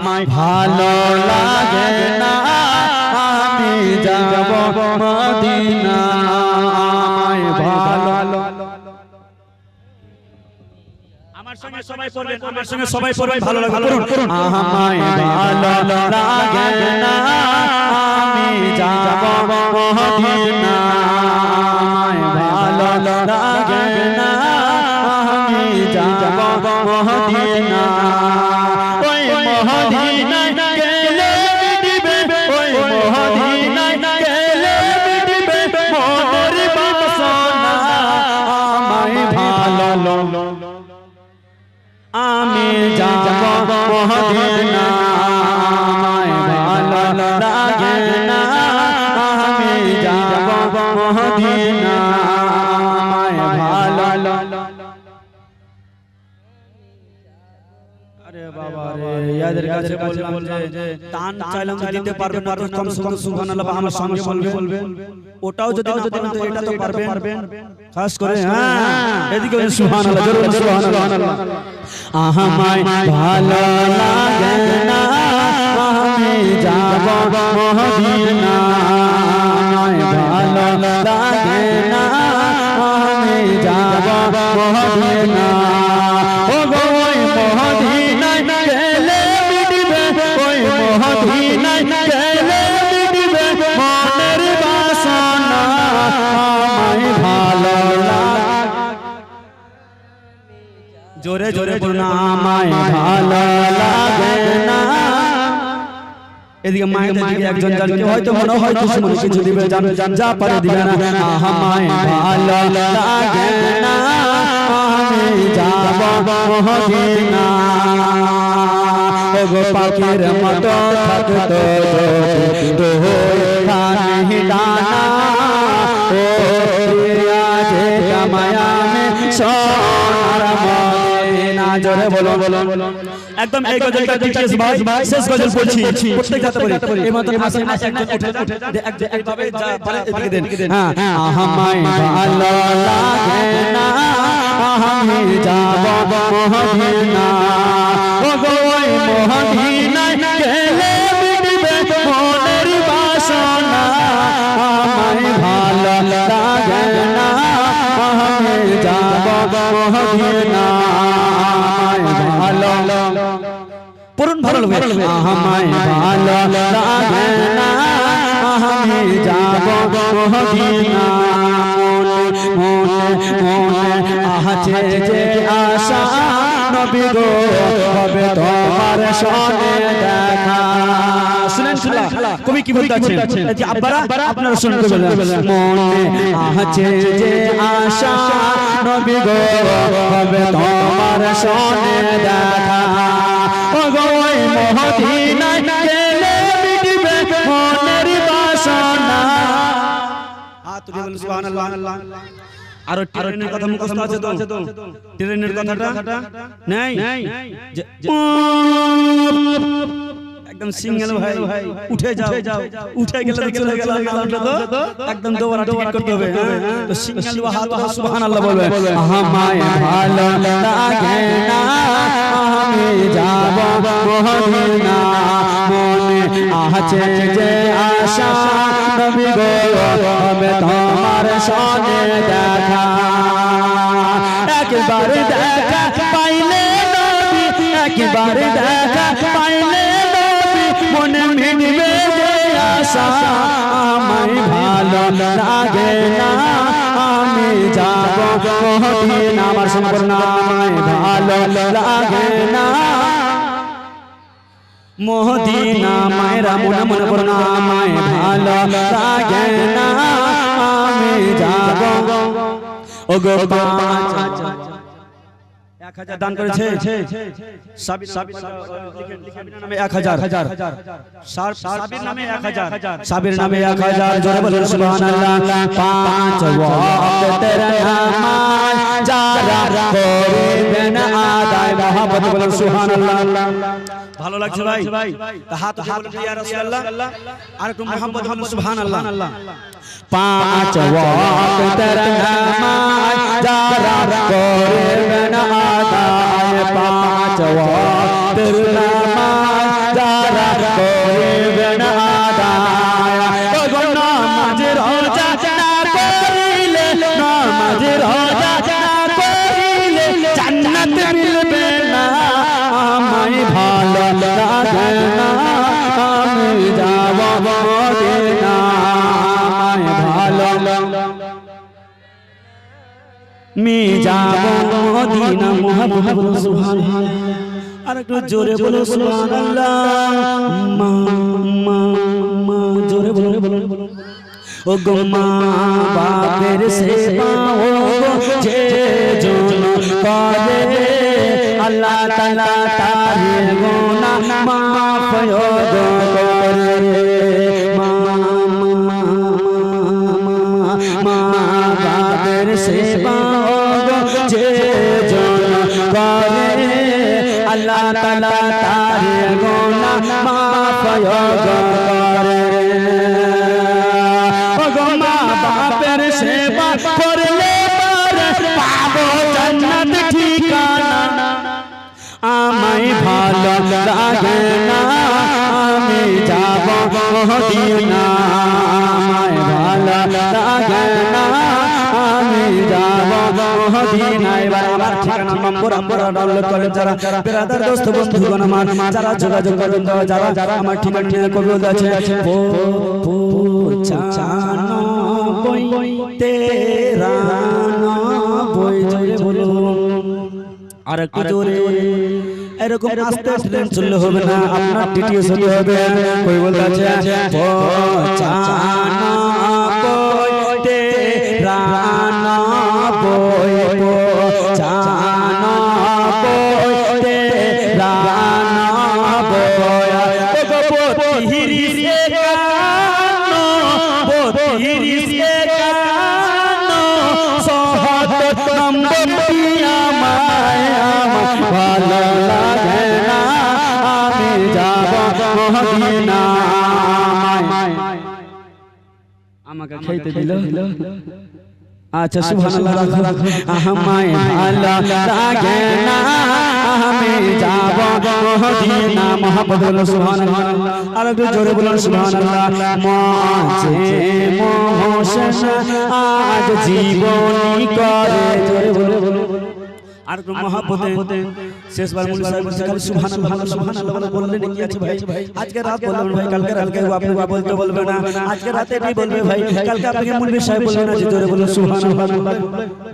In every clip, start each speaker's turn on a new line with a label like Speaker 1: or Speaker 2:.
Speaker 1: ভালো লাগে না আমি যাব মদিনা। আমায় ভালো
Speaker 2: আমার সঙ্গে সবাই পড়বেন আমার সঙ্গে সবাই পড়বেন ভালো লাগে করুন করুন
Speaker 1: আমায় ভালো লাগে না আমি যাব মদিনা। আমি যাব মদিনা ইয়াদের কাছে বললাম যে দান চাইলাম দিতে পারবেন না কম সে কম সুবহানাল্লাহ আমার সঙ্গে বলবে ওটাও যদি না পারেন তো এটা তো পারবেন খাস করে হ্যাঁ এদিকে সুবহানাল্লাহ জোরে সুবহানাল্লাহ আমায় ভালো লাগে না আমি যাব মদিনা জোরে জোরে বলুন আমায় ভালো লাগে না এদিকে মায়ের দিকে একজন জানকে হয়তো মনে হয় কিছু দিবে জান জান যা পারে দিবে না আমায় ভালো লাগে না আমি যাব মদিনা ওগো পাখির মতো থাকতো তো খানি ডানা ও প্রিয়া যে জোরে বলো বলো
Speaker 2: একদম এই গজলটা ডিটেইলস ভাই শেষ গজল পড়ছি প্রত্যেক হাতে পড়ি এই মতন আসেন আসে একজন উঠে যান যে এক একভাবে যা পারে এদিকে দেন
Speaker 1: হ্যাঁ আমায় ভালো লাগে না আমি যাব মদিনা ও গো ওই মদিনায় গেলে মিটবে মনের বাসনা আমায় ভালো লাগে না আমি যাব মদিনা আমায় ভালো
Speaker 2: পড়ুন ভালো লাগবে
Speaker 1: আমায় ভালো লাগে না। আমি যাব মদিনা মনে মনে আছে যে আশা নবী গো হবে তোমার সনে দেখা। শুনেন শুনেন
Speaker 2: কবি কি বলতে যে আব্বারা আপনারা শুনতে বলেন
Speaker 1: মনে আছে যে আশা নবী গো হবে তোমার সনে দেখা। ও গো ওই মদিনায় গেলে মিটবে মনের বাসনা
Speaker 2: হাত তুলে বলুন সুবহানাল্লাহ। আর ট্রেনের কথা মুখস্থ আছে তো? ট্রেনের কথাটা? নাই? একদম সিঙ্গেল ভাই উঠে যাও উঠে গেলে চলে গেল তো একদম দুবার টিকিট করতে হবে হ্যাঁ? তো সিঙ্গেল হাত সুবহানাল্লাহ বলবে।
Speaker 1: আমায় ভালো লাগে না। আমি যাব মদিনা মনে আছে যে আশা নবী গো তোমার সঙ্গে দেখা। একবার দেখা পাইলে নবী একবার দেখা আশা আমায় ভালো লাগে না। আমি যাব মদিনা আমার সম্পর্ক নামায় ভালো লাগে না। মদিনা মায়েরা মনে মনে করো আমায় ভালো লাগে না। আমি যাব। ও গো পাঁচ
Speaker 2: হাজার দান করেছে। সাবির সাবির নামে এক হাজার। সার- সাবির নামে এক হাজার।
Speaker 1: সাবির নামে এক হাজার। জোরে বলুন সুবহানাল্লাহ। পাঁচ ওয়াক্তের নামাজ যারা করিবেন আদায় মহব্বত বলুন সুবহানাল্লাহ।
Speaker 2: ভালো লাগছে ভাই? ভাই। হাত হাত ইয়া রাসূলুল্লাহ। আর একটু মুহাম্মদ মুহাম্মদ সুবহানাল্লাহ।
Speaker 1: পাঁচ ওয়াক্ত নামাজ যারা করিবেন আদায় পাঁচ ওয়াক্ত নামাজ মি যাব মদিনা মোহাম্মদ সুবহানাল্লাহ। আর একটু জোরে বলো সুবহানাল্লাহ। মা মা মা জোরে বলো ও গো মা বাপের সেবা ও যে জন করে। আল্লাহ তাআলা তারে গোনা মাফ করে। মা মা মা বাপের সেবা যে জন করে আল্লাহ তাআলা তারে গোনা মাফ করে। ও বাপের সেবা করলে পাবো জান্নাত ঠিকানা। আমায় ভালো লাগে না, আমি যাব মদিনা আমায় ভালো লাগে না যাব ঠিকানা নম্বর নম্বর যারা বেরাদার দোস্ত বন্ধুগণ আমার যারা যোগাযোগ যারা যারা আমার ঠিকানা নিয়ে আছে পো পো চানো বই তেরা বই জোরে বলুন আর একটু জোরে এরকম আস্তে ট্রেন চললে হবে না আপনার টিটিএস হতে হবে কই বলতে আছে পচানা রানা আমাকে খাইতে দিল। আচ্ছা সুবহানাল্লাহ রাখো। রাখো। আমায় লাগে না। আমি যাব মদিনা মোহাম্মদ সুবহানাল্লাহ। আর একটু জোরে বলুন সুবহানাল্লাহ। মাঝে মোহসেন আজ জীবনী করে। জোরে বলুন আর একটু মহাপতে শেষবার মুলি সাহেব বলছে খালি সুবহানাল্লাহ সুবহানাল্লাহ বলে বললেন কি আছে ভাই আজকে রাত বলবেন ভাই কালকে রাতকে আপনি বলতে বলবে না আজকে রাতে এটাই বলবে ভাই কালকে আপনাকে মুলবি সাহেব বলবে না যে জোরে বলে সুবহানাল্লাহ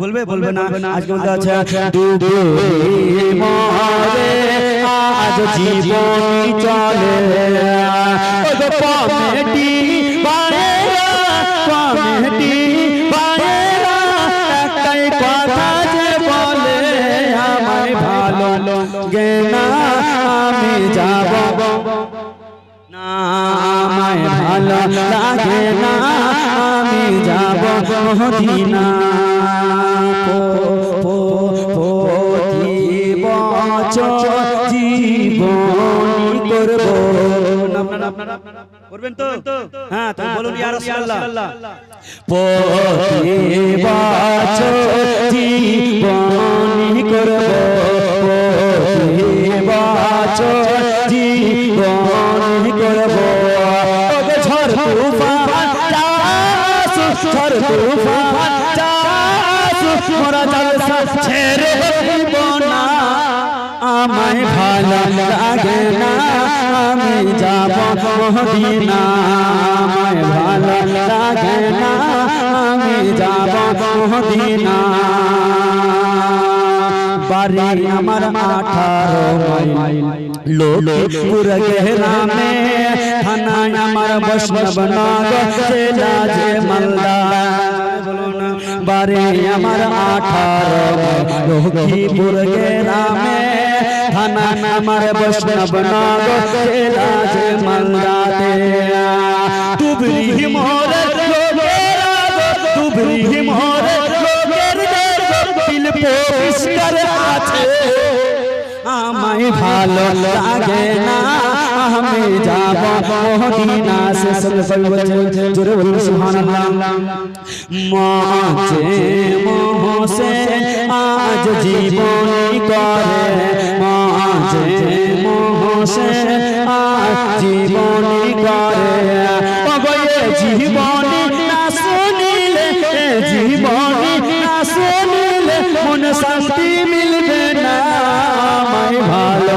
Speaker 1: বলবে বলবে না আজকে বলতে আছে ডুবে মরে আজ জীবন চলে ও গো কমেটি বাড়েরা ভালো গেনা আমি যাব না আমায় ভালো লাগে না আমি যাব মদিনা করবেন তো হ্যাঁ তো বলুন ইয়া রাসূলুল্লাহ প্রতি বছর তুফান চাস মোরা জলসা ছেড়ে দিব না। আমায় ভালো লাগে না, আমি যাব মদিনা। আমায় ভালো লাগে না, আমি যাব মদিনা। বাড়ি আমার আঠারো মাইল লোকপুর গ্রামে থানা আমার বৈষ্ণব নগর, জেলা যে মালদা। বাড়ি আমার আঠারো লক্ষ্মীপুর গ্রামে থানা আমার বৈষ্ণব নগর জেলা যে মালদাতে তুবরি মোরে লোকের তুবরি মোরে লোকের দিল পরিষ্কার আছে আমায় ভালো লাগে না আমি যাব মদিনা সে সব বলছে, জোরে বলুন, সুবহানাল্লাহ। মাঝে মোহসে আজ জীবনী করে। মাঝে মোহসে আজ জীবনী করে। অগয়ে জীবনী না শুনিলে জীবনী না শুনিলে মনে শান্তি মিলবে না, আমায় ভালো